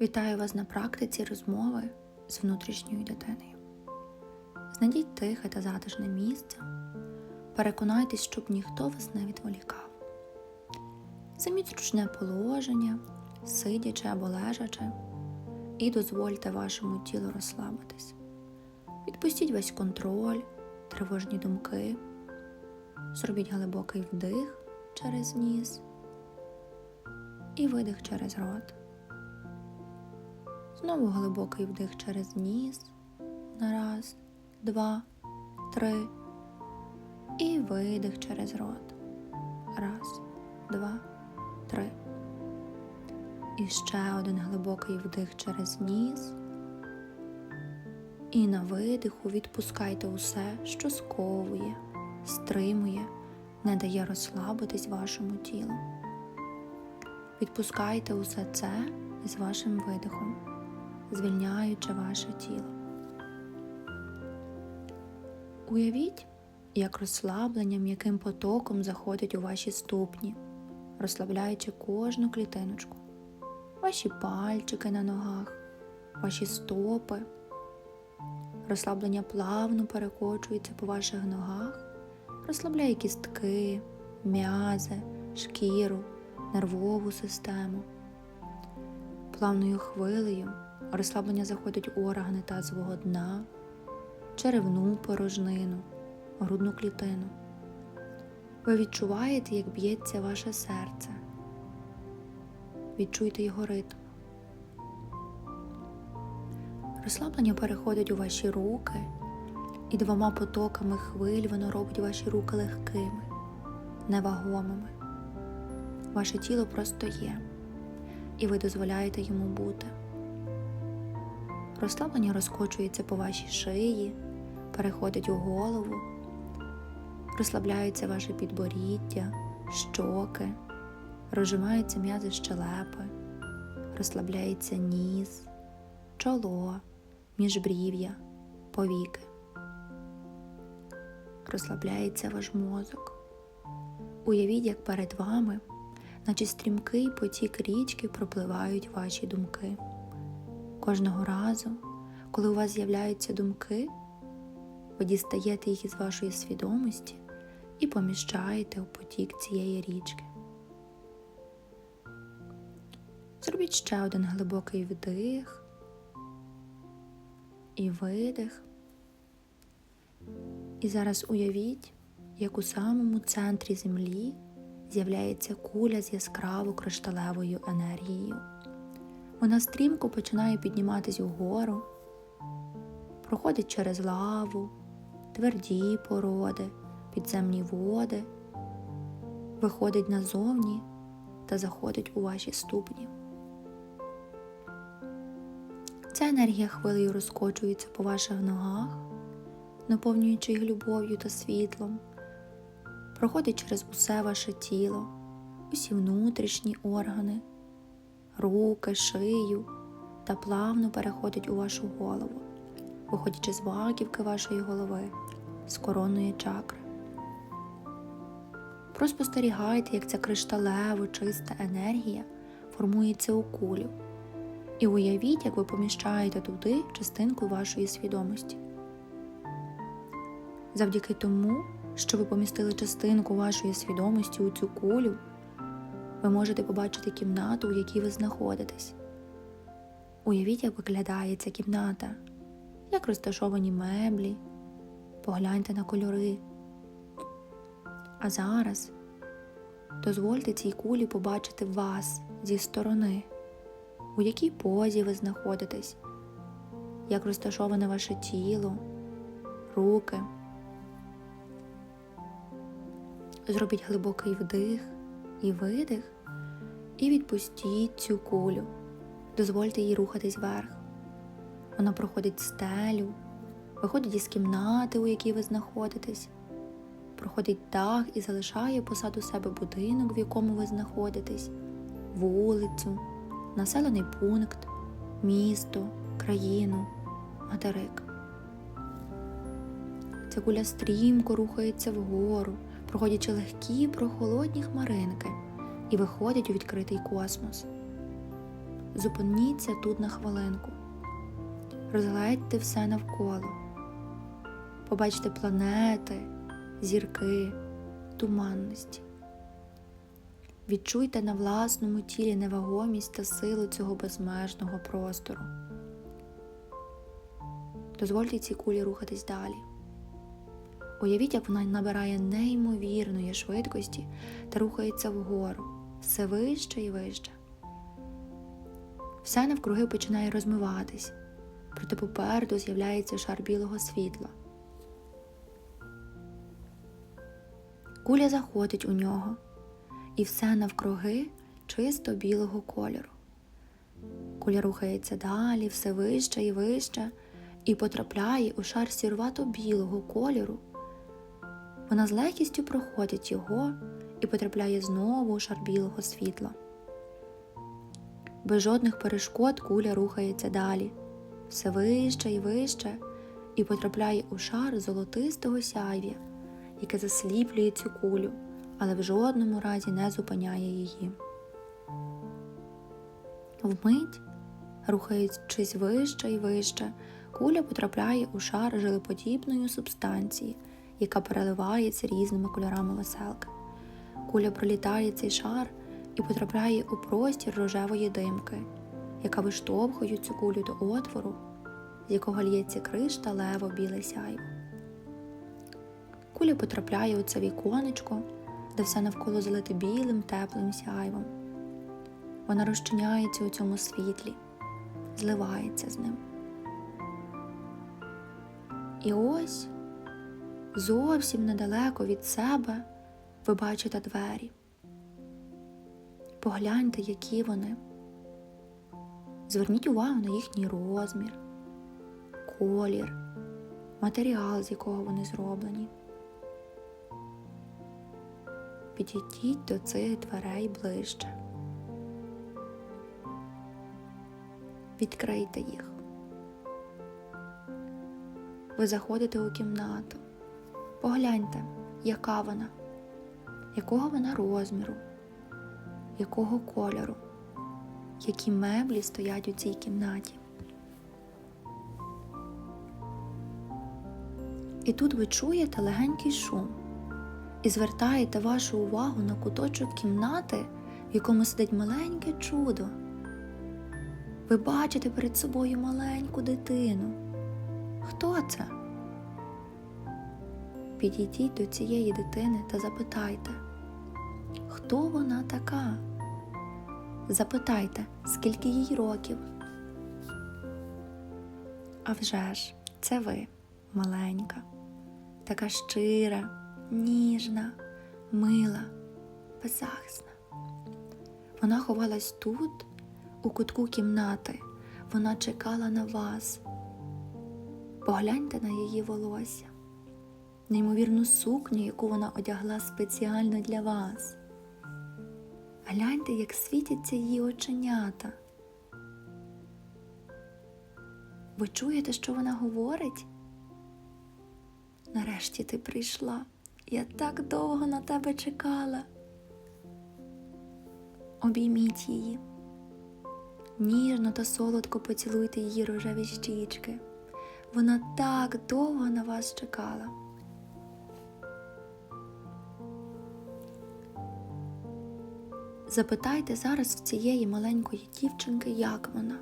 Вітаю вас на практиці розмови з внутрішньою дитиною. Знайдіть тихе та затишне місце. Переконайтесь, щоб ніхто вас не відволікав. Займіть зручне положення, сидячи або лежачи, і дозвольте вашому тілу розслабитись. Відпустіть весь контроль, тривожні думки. Зробіть глибокий вдих через ніс і видих через рот. Знову глибокий вдих через ніс. На раз, два, три. І видих через рот. Раз, два, три. І ще один глибокий вдих через ніс. І на видиху відпускайте усе, що сковує, стримує, не дає розслабитись вашому тілу. Відпускайте усе це з вашим видихом, звільняючи ваше тіло. Уявіть, як розслаблення м'яким потоком заходить у ваші ступні, розслабляючи кожну клітиночку, ваші пальчики на ногах, ваші стопи. Розслаблення плавно перекочується по ваших ногах, розслабляє кістки, м'язи, шкіру, нервову систему. Плавною хвилею розслаблення заходить у органи тазового дна, черевну порожнину, грудну клітину. Ви відчуваєте, як б'ється ваше серце. Відчуйте його ритм. Розслаблення переходить у ваші руки, і двома потоками хвиль воно робить ваші руки легкими, невагомими. Ваше тіло просто є, і ви дозволяєте йому бути. Розслаблення розкочується по вашій шиї, переходить у голову, розслабляється ваше підборіддя, щоки, розжимаються м'язи щелепи, розслабляється ніс, чоло, міжбрів'я, повіки. Розслабляється ваш мозок. Уявіть, як перед вами, наче стрімкий потік річки, пропливають ваші думки. Кожного разу, коли у вас з'являються думки, ви дістаєте їх із вашої свідомості і поміщаєте у потік цієї річки. Зробіть ще один глибокий вдих і видих. І зараз уявіть, як у самому центрі землі з'являється куля з яскраво кришталевою енергією. Вона стрімко починає підніматись угору, проходить через лаву, тверді породи, підземні води, виходить назовні та заходить у ваші ступні. Ця енергія хвилею розкочується по ваших ногах, наповнюючи їх любов'ю та світлом, проходить через усе ваше тіло, усі внутрішні органи, руки, шию та плавно переходить у вашу голову, виходячи з ваківки вашої голови, з коронної чакри. Проспостерігайте, як ця кришталево чиста енергія формується у кулю. І уявіть, як ви поміщаєте туди частинку вашої свідомості. Завдяки тому, що ви помістили частинку вашої свідомості у цю кулю, ви можете побачити кімнату, у якій ви знаходитесь. Уявіть, як виглядає ця кімната, як розташовані меблі, погляньте на кольори. А зараз дозвольте цій кулі побачити вас зі сторони у якій позі ви знаходитесь, як розташоване ваше тіло, руки. Зробіть глибокий вдих і видих, і відпустіть цю кулю. Дозвольте їй рухатись вверх. Вона проходить стелю, виходить із кімнати, у якій ви знаходитесь, проходить дах і залишає позаду себе будинок, в якому ви знаходитесь, вулицю населений пункт, місто, країну, материк. Ця куля стрімко рухається вгору, проходячи легкі прохолодні хмаринки і виходять у відкритий космос. зупиніться тут на хвилинку. Розгледьте все навколо. Побачте планети, зірки, туманності. Відчуйте на власному тілі невагомість та силу цього безмежного простору. Дозвольте цій кулі рухатись далі. Уявіть, як вона набирає неймовірної швидкості та рухається вгору, все вище і вище. Все навкруги починає розмиватись, проте попереду з'являється шар білого світла. Куля заходить у нього, і все навкруги чисто білого кольору. Куля рухається далі, все вище і вище, і потрапляє у шар сірвато білого кольору. Вона з легкістю проходить його і потрапляє знову у шар білого світла. Без жодних перешкод куля рухається далі, все вище і вище, і потрапляє у шар золотистого сяйв'я, яке засліплює цю кулю, але в жодному разі не зупиняє її. Вмить, рухаючись вище і вище, куля потрапляє у шар жилеподібної субстанції, яка переливається різними кольорами веселки. Куля пролітає цей шар і потрапляє у простір рожевої димки, яка виштовхує цю кулю до отвору, з якого лється кришталево біле сяйво. Куля потрапляє у це віконечко, де все навколо залите білим теплим сяйвом. Вона розчиняється у цьому світлі, зливається з ним. І ось зовсім недалеко від себе ви бачите двері. Погляньте, які вони. Зверніть увагу на їхній розмір, колір, матеріал, з якого вони зроблені. Підійдіть до цих дверей ближче. Відкрийте їх. Ви заходите у кімнату. Погляньте, яка вона, якого вона розміру, якого кольору, які меблі стоять у цій кімнаті. І тут ви чуєте легенький шум і звертаєте вашу увагу на куточок кімнати, в якому сидить маленьке чудо. Ви бачите перед собою маленьку дитину. Хто це? Підійдіть до цієї дитини та запитайте, хто вона така? Запитайте, скільки їй років. А вже ж, це ви, маленька, така щира, ніжна, мила, беззахисна. Вона ховалась тут, у кутку кімнати. Вона чекала на вас. Погляньте на її волосся, неймовірну сукню, яку вона одягла спеціально для вас. Гляньте, як світяться її оченята. Ви чуєте, що вона говорить? Нарешті ти прийшла. Я так довго на тебе чекала. Обійміть її. Ніжно та солодко поцілуйте її рожеві щічки. Вона так довго на вас чекала. Запитайте зараз в цієї маленької дівчинки, як вона,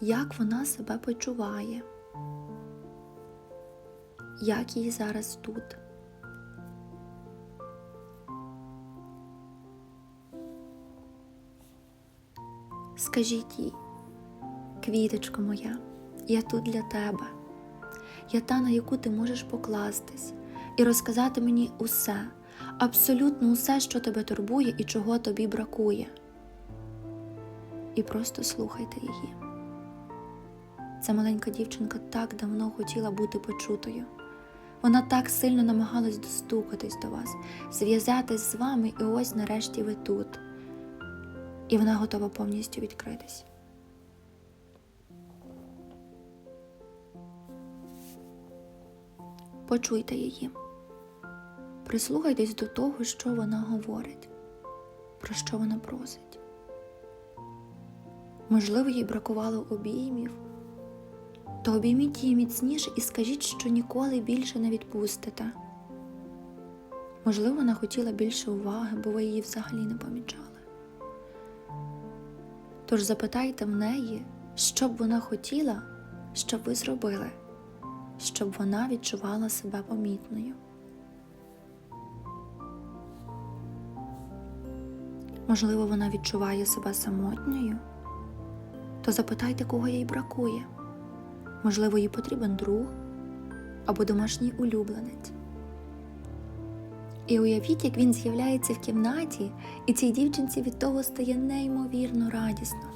як вона себе почуває, як їй зараз тут. Скажіть їй, квіточко моя, я тут для тебе. Я та, на яку ти можеш покластись, і розказати мені усе, абсолютно усе, що тебе турбує і чого тобі бракує. І просто слухайте її. Ця маленька дівчинка так давно хотіла бути почутою. Вона так сильно намагалась достукатись до вас, зв'язатись з вами, і ось нарешті ви тут. І вона готова повністю відкритись. Почуйте її. Прислухайтесь до того, що вона говорить, про що вона просить. Можливо, їй бракувало обіймів. То обійміть її міцніше і скажіть, що ніколи більше не відпустите. Можливо, вона хотіла більше уваги, бо ви її взагалі не помічали. Тож запитайте в неї, що б вона хотіла, щоб ви зробили, щоб вона відчувала себе помітною. Можливо, вона відчуває себе самотньою, то запитайте, кого їй бракує. Можливо, їй потрібен друг або домашній улюбленець. І уявіть, як він з'являється в кімнаті, і цій дівчинці від того стає неймовірно радісно.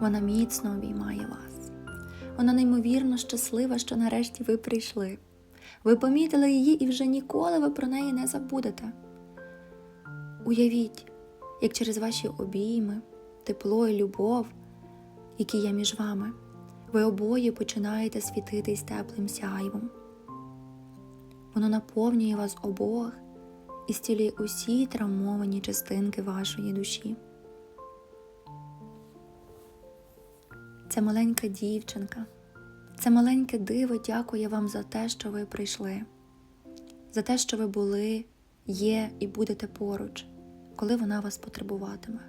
Вона міцно обіймає вас. Вона неймовірно щаслива, що нарешті ви прийшли. Ви помітили її і вже ніколи ви про неї не забудете. Уявіть, як через ваші обійми, тепло і любов, які є між вами, ви обоє починаєте світитись теплим сяйвом. Воно наповнює вас обох і зцілює усі травмовані частинки вашої душі. Це маленька дівчинка, це маленьке диво дякує вам за те, що ви прийшли, за те, що ви були, є і будете поруч, коли вона вас потребуватиме.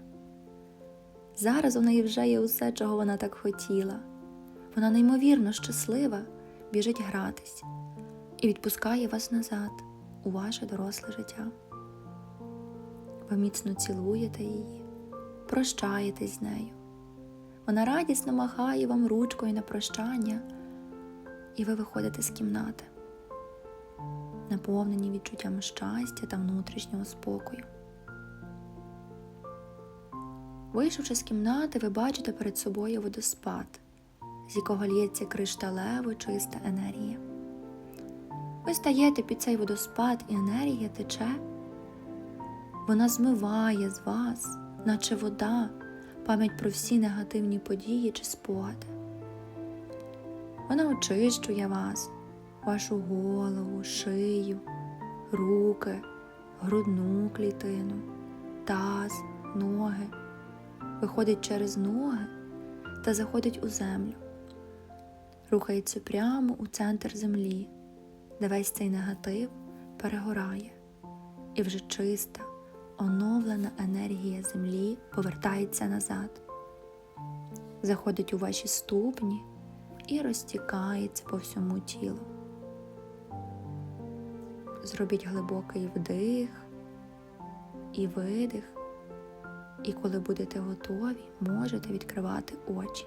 Зараз у неї вже є усе, чого вона так хотіла. Вона неймовірно щаслива, біжить гратись і відпускає вас назад у ваше доросле життя. Ви міцно цілуєте її, прощаєтесь з нею. Вона радісно махає вам ручкою на прощання, і ви виходите з кімнати, наповнені відчуттям щастя та внутрішнього спокою. Вийшовши з кімнати, ви бачите перед собою водоспад, з якого лється кришталево чиста енергія. Ви стаєте під цей водоспад, і енергія тече. Вона змиває з вас, наче вода, пам'ять про всі негативні події чи спогади. Вона очищує вас, вашу голову, шию, руки, грудну клітину, таз, ноги, виходить через ноги та заходить у землю, рухається прямо у центр землі, де весь цей негатив перегорає, і вже чиста, оновлена енергія землі повертається назад, заходить у ваші ступні і розтікається по всьому тілу. Зробіть глибокий вдих і видих, і коли будете готові, можете відкривати очі.